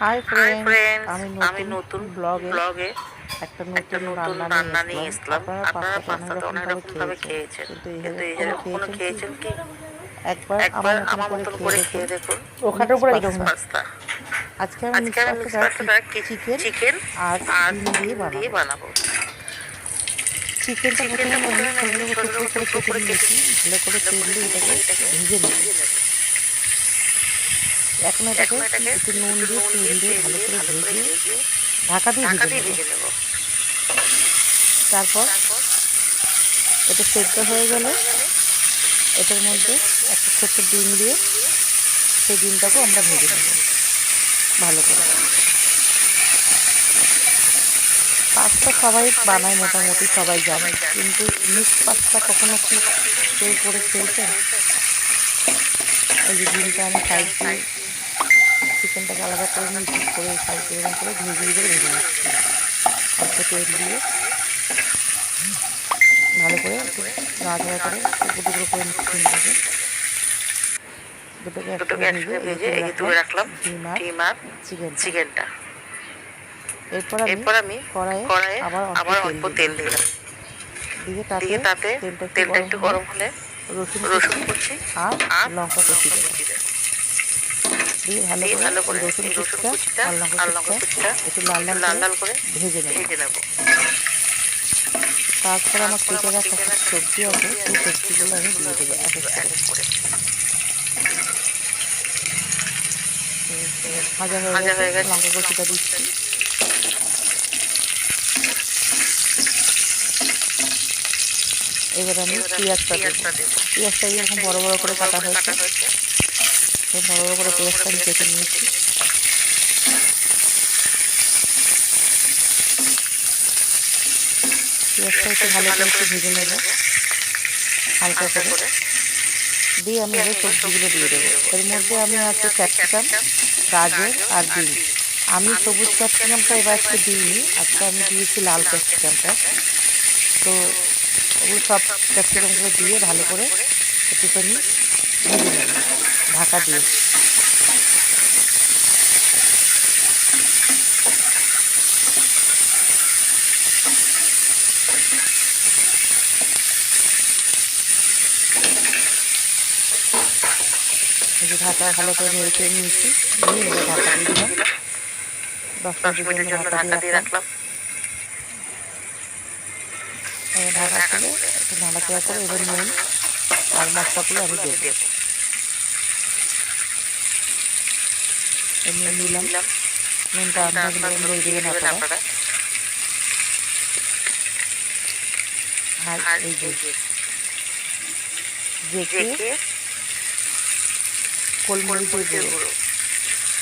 High hi friend friends আমি নতুন ব্লগে ব্লগে একটা নতুন রান্না নিয়ে এসলাম আপনারা পাস্তাটা পাস্তাটা অনেক রকম ভাবে খেয়েছেন। কিন্তু এই কখনো খেয়েছেন কি? একবার আমার মতন করে খেয়ে দেখুন। ওখানটার উপরে এরকম পাস্তা। আজকে আমি আজকে আমি মিক্স পাস্তাটা চিকেন চিকেন আর আর দিয়ে বানাবো। চিকেনটা প্রথমে ছোটো ছোটো করে কেটে নিয়েছি। ভালো করে তেল দিয়ে এটাকে ভেজে নেব। এখন এটাকে একটু নুন দিয়ে তেল দিয়ে ভালো করে ভেজে ঢাকা দিয়ে ভেজে নেব। তারপর এটা সেদ্ধ হয়ে গেলে এটার মধ্যে একটা ছোট্ট ডিম দিয়ে সেই ডিমটাকেও আমরা ভেজে নেব। ভালো করে। পাস্তা সবাই বানায় মোটামুটি সবাই জানে। কিন্তু মিক্স পাস্তা কখনো কি কেউ করে খেয়েছেন? এই যে ডিমটা আমি সাইড দিয়ে চিকেনটাকে আলাদা করে নিয়েছি করে সাইড দিয়ে এরকম করে ভেজে নিচ্ছি। অল্প তেল দিয়ে ভালো করে নাড়াচাড়া করে টুকরো টুকরো করে নিচ্ছি। ডিমটাকে দুটোকে একসাথে ভেজে ভেজে এই তুলে রাখলাম ডিম আর চিকেন চিকেনটা। এরপর এরপর আমি কড়াইয়ে কড়াইয়ে আবার আবার অল্প তেল দিলাম। দিয়ে তাতে তেলটা একটু গরম হলে রসুন রসুন কুচি কুচি আর লঙ্কা কুচি দেব। দিয়ে ভালো করে রসুন কুচিটা আর লঙ্কা কুচিটা একটু লাল লাল লাল লাল করে ভেজে নেব। তারপর আমার কেটে রাখা সবজি আছে সেই সবজিগুলো আমি দিয়ে দেবো এক করে। ভাজা হয়ে গেছে লঙ্কা কুচিটা দিচ্ছি। এবার আমি পেঁয়াজটা দেবো। পেঁয়াজটা এরকম বড় বড় করে কাটা হয়েছে। হয়েছে বড় বড় করে পেঁয়াজটা কেটে নিয়েছি। পেঁয়াজটা একটু ভালো করে একটু ভেজে নেব। হালকা করে। দিয়ে আমি এবার সবজিগুলো দিয়ে দেবো। এর মধ্যে আমি আছে ক্যাপসিকাম, গাজর আর বিন। আমি সবুজ ক্যাপসিকামটা এবার একটু দিইনি। আজকে আমি দিয়েছি লাল ক্যাপসিকামটা। তো ওগুলো সব ক্যাপসিকামগুলো দিয়ে ভালো করে একটুখানি ভেজে ঢাকা দিয়ে। যে ঢাকা ভালো করে নেড়ে নিয়েছি। নিয়ে এবার ঢাকা দিয়ে দিলাম। দশ মিনিটের জন্য ঢাকা দিয়ে রাখলাম। ঢাকা খুলে একটু নাড়াচাড়া করে এবার নুন আর মশলাগুলো আমি দেবো। দেব। নুন দিলাম নুনটা আপনার দেবেন দেবেন আর এই যে জেকে গোলমরিচের গুঁড়ো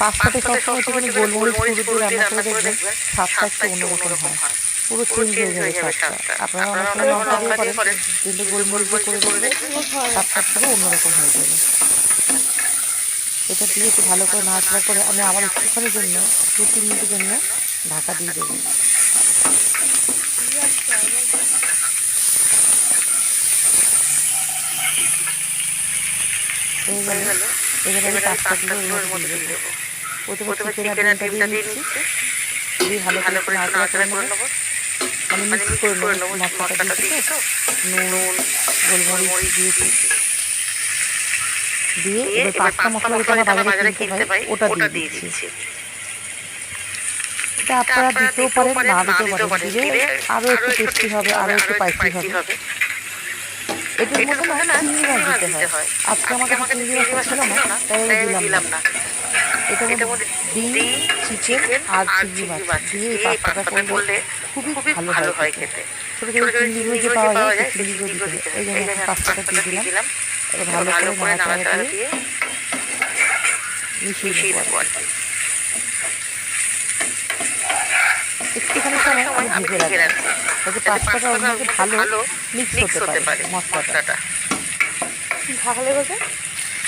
পাস্তাতে পাস্তাতে সবসময় সবসময় একটুখানি একটুখানি গোলমরিচ গোলমরিচ গুঁড়ো দিয়ে রান্না করে দিয়ে রান্না করে দেখবেন দেখবেন স্বাদটা একটু অন্যরকম অন্যরকম হয় পুরো চেঞ্জ হয়ে যাবে স্বাদটা আপনারা অনেক সময় লঙ্কা দিয়ে করেন কিন্তু গোলমরিচ দিয়ে করে দেখবেন স্বাদটা পুরো অন্যরকম হয়ে যাবে এটা দিয়ে একটু ভালো করে নাড়াচাড়া করে আমি আবার একটুখানির জন্য দু তিন মিনিটের জন্য ঢাকা দিয়ে দেবো। হয়ে গেল এবারে আমি পাস্তাগুলো এর মধ্যে দিয়ে দেবো। প্রথমে ডিমটা দিয়ে নিচ্ছি। দিয়ে ভালো করে নেব। মানে মানে মিক্স করে নেব। মশলাটা দিয়েছি তো? নুন গোলমরিচ দিয়েছি। দিয়ে এবার পাস্তা মশলা যেটা আমরা বাজারে কিনতে পাই ওটা দিয়ে দিচ্ছি। এটা আপনারা দিতেও পারেন না দিতেও পারেন দিলে আরও একটু টেস্টি হবে আরও একটু স্পাইসি হবে। এটার মধ্যে না চিংড়ি মাছ দিতে হয়। আজকে আমার কাছে চিংড়ি মাছ ছিল না তাই দিলাম না। এটার মধ্যে ডিম চিকেন আর চিংড়ি মাছ দিয়ে এই পাস্তাটা করলে খুবই ভালো হয় খেতে। ছোটো ছোটো চিংড়িগুলো যে পাওয়া যায় চিংড়িগুলো দিতে এই জন্য পাস্তাটা দিয়ে দিলাম। ভালো করে নাড়াচাড়া দিয়ে মিশিয়ে নেব আর কি। একটুখানি সময় আমি ভেজে রাখব। যাতে পাস্তাটা ওর ভালো মিক্স হতে পারে মশলাটা। ঢাকা লেগেছে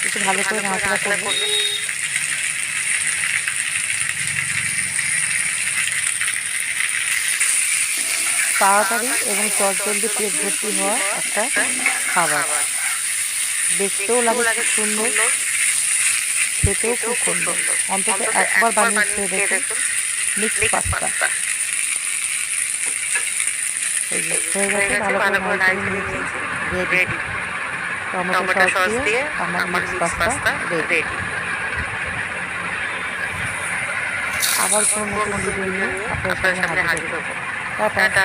একটু ভালো করে নাড়াচাড়া করব। তাড়াতাড়ি এবং চটজলদি পেট ভর্তি হওয়া একটা খাবার। দেখতেও লাগে সুন্দর। খেতেও খুব সুন্দর। অন্তত একবার বানিয়ে খেয়ে দেখুন। Mix pasta. হয়ে গেছে ভালো করে রেডি টমেটো সস দিয়ে আমার মিক্স পাস্তা রেডি আবার কোনো নতুন ভিডিও নিয়ে আপনার সামনে হাজির হব। টাটা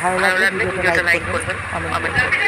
ভালো লাগলে ভিডিওটা লাইক কমেন্ট করবেন। করবেন।